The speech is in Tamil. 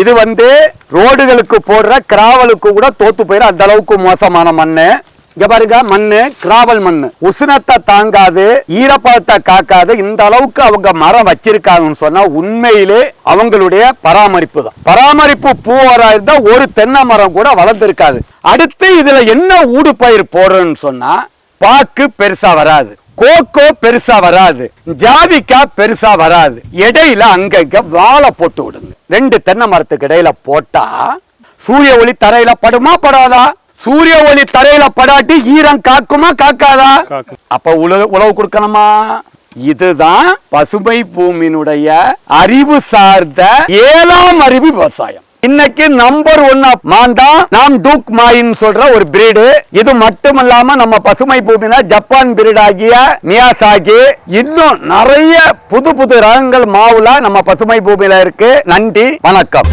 இது வந்து ரோடுகளுக்கு போடுற கிராவலுக்கு கூட தோத்து போயிடும் அந்த அளவுக்கு மோசமான மண்ணு. இங்க பாருங்க மண்ணு கிராவல் மண்ணு. உஷ்ணத்தை தாங்காது ஈரப்பதத்தை காக்காது இந்த அளவுக்கு அவங்க மரம் வச்சிருக்காங்கன்னு சொன்னா உண்மையிலே அவங்களுடைய பராமரிப்பு தான். பராமரிப்பு பூவரா இருந்தா ஒரு தென்னை மரம் கூட வளர்ந்துருக்காது. அடுத்து இதுல என்ன ஊடு பயிர் போடுறோம்னு சொன்னா பாக்கு பெருசா வராது. கோகோ பெருசா வராது ஜாதிக்காய் பெருசா வராது. இடையில அங்கங்க வாழை போட்டு விடுங்க. ரெண்டு தென்னை மரத்துக்கு இடையில போட்டா சூரிய ஒளி தரையில படுமா படாதா? சூரிய ஒளி தரையில படாட்டி ஈரம் காக்குமா காக்காதா. அப்ப உழவு உழவு கொடுக்கணுமா? இதுதான் பசுமை பூமியினுடைய அறிவு சார்ந்த ஏழாம் அறிவு விவசாயம். இன்னைக்கு நம்பர் ஒன் ஆஃப் மாந்தா நாம் டூக் மாயின் சொல்ற ஒரு பிரீடு இது மட்டுமல்லாம நம்ம பசுமை பூமியில ஜப்பான் பிரீட் ஆகிய மியாசாகி. இன்னும் நிறைய புது புது ரகங்கள் மாவுல நம்ம பசுமை பூமியில இருக்கு. நன்றி வணக்கம்.